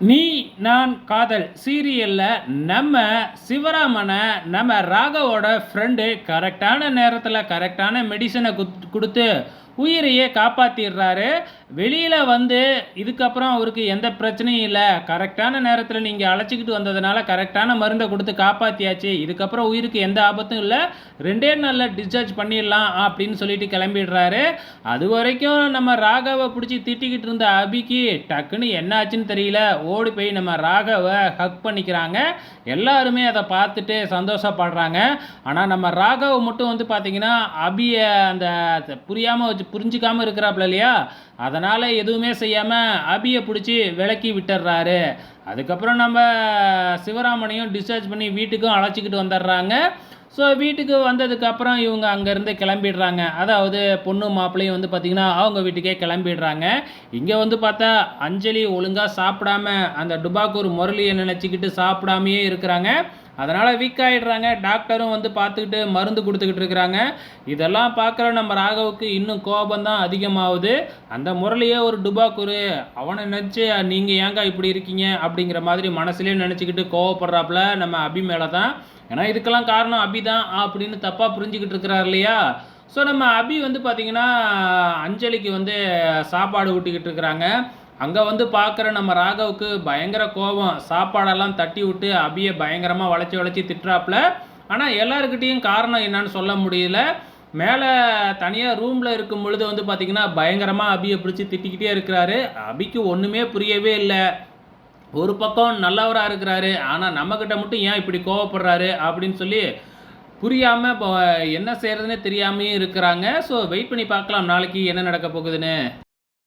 நீ நான் காதல். சீரியலில் நம்ம சிவராமனை நம்ம ராகவோட ஃப்ரெண்டு கரெக்டான நேரத்தில் கரெக்டான மெடிசனை குத் கொடுத்து உயிரையே காப்பாற்றிடுறாரு வெளியில் வந்து இதுக்கப்புறம் அவருக்கு எந்த பிரச்சனையும் இல்லை. கரெக்டான நேரத்தில் நீங்கள் அழைச்சிக்கிட்டு வந்ததுனால கரெக்டான மருந்தை கொடுத்து காப்பாற்றியாச்சு இதுக்கப்புறம் உயிருக்கு எந்த ஆபத்தும் இல்லை. ரெண்டே நாளில் டிஸ்சார்ஜ் பண்ணிடலாம் அப்படின்னு சொல்லிட்டு கிளம்பிடுறாரு. அது வரைக்கும் நம்ம ராகவை பிடிச்சி திட்டிக்கிட்டு இருந்த அபிக்கு டக்குன்னு என்ன ஆச்சுன்னு தெரியல. ஓடி போய் நம்ம ராகவை ஹக் பண்ணிக்கிறாங்க. எல்லாருமே அதை பார்த்துட்டு சந்தோஷப்படுறாங்க. ஆனால் நம்ம ராகவை மட்டும் வந்து பார்த்திங்கன்னா அபியை அந்த புரியாமல் வச்சு புரிஞ்சிக்காமல் இருக்கிறாப்புல இல்லையா? அதனால் எதுவுமே செய்யாமல் அபியை பிடிச்சி விலக்கி விட்டுறாரு அதுக்கப்புறம் நம்ம சிவராமனையும் டிஸ்சார்ஜ் பண்ணி வீட்டுக்கும் அழைச்சிக்கிட்டு வந்துடுறாங்க ஸோ வீட்டுக்கு வந்ததுக்கப்புறம் இவங்க அங்கேருந்து கிளம்பிடுறாங்க. அதாவது பொண்ணு மாப்பிள்ளையும் வந்து பார்த்திங்கன்னா அவங்க வீட்டுக்கே கிளம்பிடுறாங்க. இங்கே வந்து பார்த்தா அஞ்சலி ஒழுங்காக சாப்பிடாம அந்த டுபாக்கூர் முரளியை நினச்சிக்கிட்டு சாப்பிடாமையே இருக்கிறாங்க. அதனால் வீக் ஆகிடுறாங்க டாக்டரும் வந்து பார்த்துக்கிட்டு மருந்து கொடுத்துக்கிட்டு இருக்கிறாங்க. இதெல்லாம் பார்க்குற நம்ம ராகவுக்கு இன்னும் கோபம் தான் அதிகமாகுது. அந்த முரளியே ஒரு டுபாக்கூரு அவனை நினச்சி நீங்கள் ஏங்க இப்படி இருக்கீங்க? அப்படிங்கிற மாதிரி மனசுலேயே நினச்சிக்கிட்டு கோவப்படுறாப்புல நம்ம அபி மேலே தான் ஏன்னா இதுக்கெல்லாம் காரணம் அபி தான் அப்படின்னு தப்பாக புரிஞ்சுக்கிட்டு இருக்கிறார் இல்லையா? ஸோ நம்ம அபி வந்து பார்த்திங்கன்னா அஞ்சலிக்கு வந்து சாப்பாடு ஊட்டிக்கிட்டு இருக்கிறாங்க. அங்கே வந்து பார்க்குற நம்ம ராகவுக்கு பயங்கர கோபம். சாப்பாடெல்லாம் தட்டி விட்டு அபியை பயங்கரமாக வளைச்சி வளைச்சி திட்டுறாப்புல. ஆனால் எல்லாருக்கிட்டேயும் காரணம் என்னன்னு சொல்ல முடியல. மேலே தனியாக ரூமில் இருக்கும் பொழுது வந்து பார்த்திங்கன்னா பயங்கரமாக அபியை பிடிச்சி திட்டிக்கிட்டே இருக்கிறாரு. அபிக்கு ஒன்றுமே புரியவே இல்லை. ஒரு பக்கம் நல்லவராக இருக்கிறாரு. ஆனால் நம்மக்கிட்ட மட்டும் ஏன் இப்படி கோவப்படுறாரு அப்படின்னு சொல்லி புரியாமல் இப்போ என்ன செய்கிறதுனே தெரியாமையும் இருக்கிறாங்க. ஸோ வெயிட் பண்ணி பார்க்கலாம். நாளைக்கு என்ன நடக்க போகுதுன்னு.